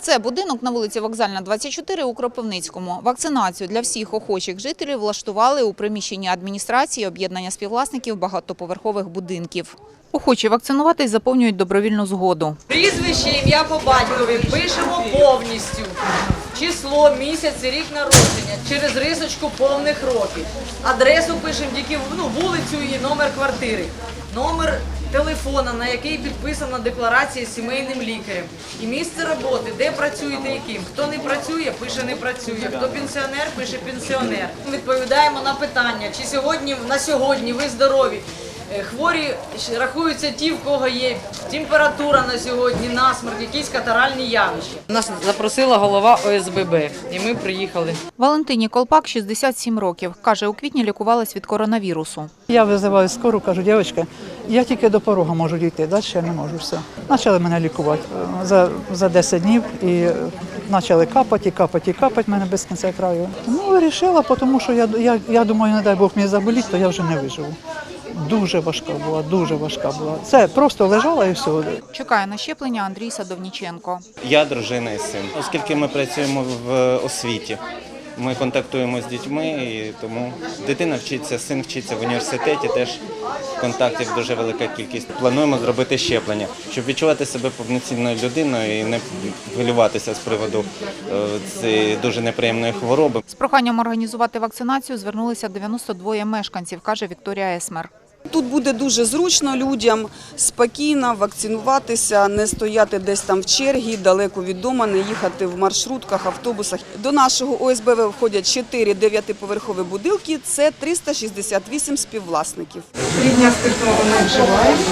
Це будинок на вулиці Вокзальна, 24 у Кропивницькому. Вакцинацію для всіх охочих жителів влаштували у приміщенні адміністрації об'єднання співвласників багатоповерхових будинків. Охочі вакцинуватись заповнюють добровільну згоду. Прізвище, ім'я по батькові пишемо повністю. Число, місяць рік народження через рисочку повних років. Адресу пишемо тільки ну, вулицю і номер квартири. Номер телефона, на який підписана декларація сімейним лікарем. І місце роботи, де працюєте яким. Хто не працює, пише не працює. Хто пенсіонер, пише пенсіонер. Відповідаємо на питання, чи сьогодні на сьогодні ви здорові. Е, Хворі рахуються ті, в кого є температура на сьогодні, насморк, якісь катаральні явища. Нас запросила голова ОСББ, і ми приїхали. Валентині Колпак 67 років. Каже, у квітні лікувалась від коронавірусу. Я визиваю скору, кажу, дівчатка, я тільки до порога можу дійти, далі я не можу все. Почали мене лікувати за, за 10 днів і е, почали капати, капати, капати мене без кінця краю. Ну, вирішила, тому що я, я, я думаю, не дай Бог мені заболіти, то я вже не виживу. Дуже важка була, дуже важка була. Це просто лежала і все. Чекає на щеплення Андрій Садовніченко. Я дружина і син. Оскільки ми працюємо в освіті, ми контактуємо з дітьми, і тому дитина вчиться, син вчиться в університеті. Теж контактів дуже велика кількість. Плануємо зробити щеплення, щоб відчувати себе повноцінною людиною і не хвилюватися з приводу е, цієї дуже неприємної хвороби. З проханням організувати вакцинацію звернулися 92 мешканців, каже Вікторія Есмер. Тут буде дуже зручно людям спокійно вакцинуватися, не стояти десь там в чергі, далеко від дому, не їхати в маршрутках, автобусах. До нашого ОСБВ входять 4 дев'ятиповерхові будинки, це 368 співвласників. Три дня спиртного не вживаємо,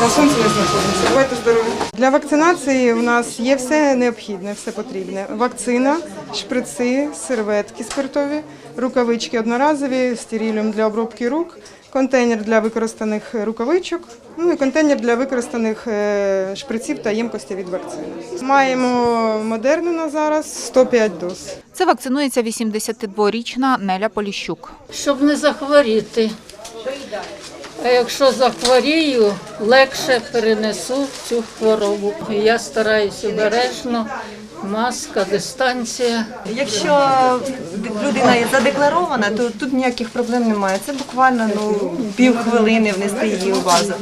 на сонці не знаходимося. Бувайте здорові. Для вакцинації у нас є все необхідне, все потрібне. Вакцина, шприци, серветки спиртові, рукавички одноразові, стериліум для обробки рук, контейнер для використаних рукавичок, ну і контейнер для використаних е, шприців та ємкостей від вакцини. Маємо модерну на зараз 105 доз. Це вакцинується 82-річна Неля Поліщук. щоб не захворіти. А якщо захворію, легше перенесу цю хворобу. Я стараюся обережно, маска, дистанція. Якщо людина є задекларована, то тут ніяких проблем немає. Це буквально ну, півхвилини внести її у базу.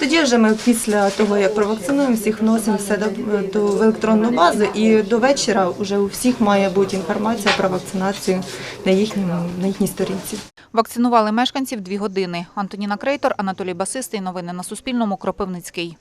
Тоді вже ми після того, як провакцинуємо, всіх вносимо все до, до в електронну базу, і до вечора вже у всіх має бути інформація про вакцинацію на їхньому на їхній сторінці. Вакцинували мешканців дві години. Антоніна Крейтор, Анатолій Басистий. Новини на Суспільному. Кропивницький.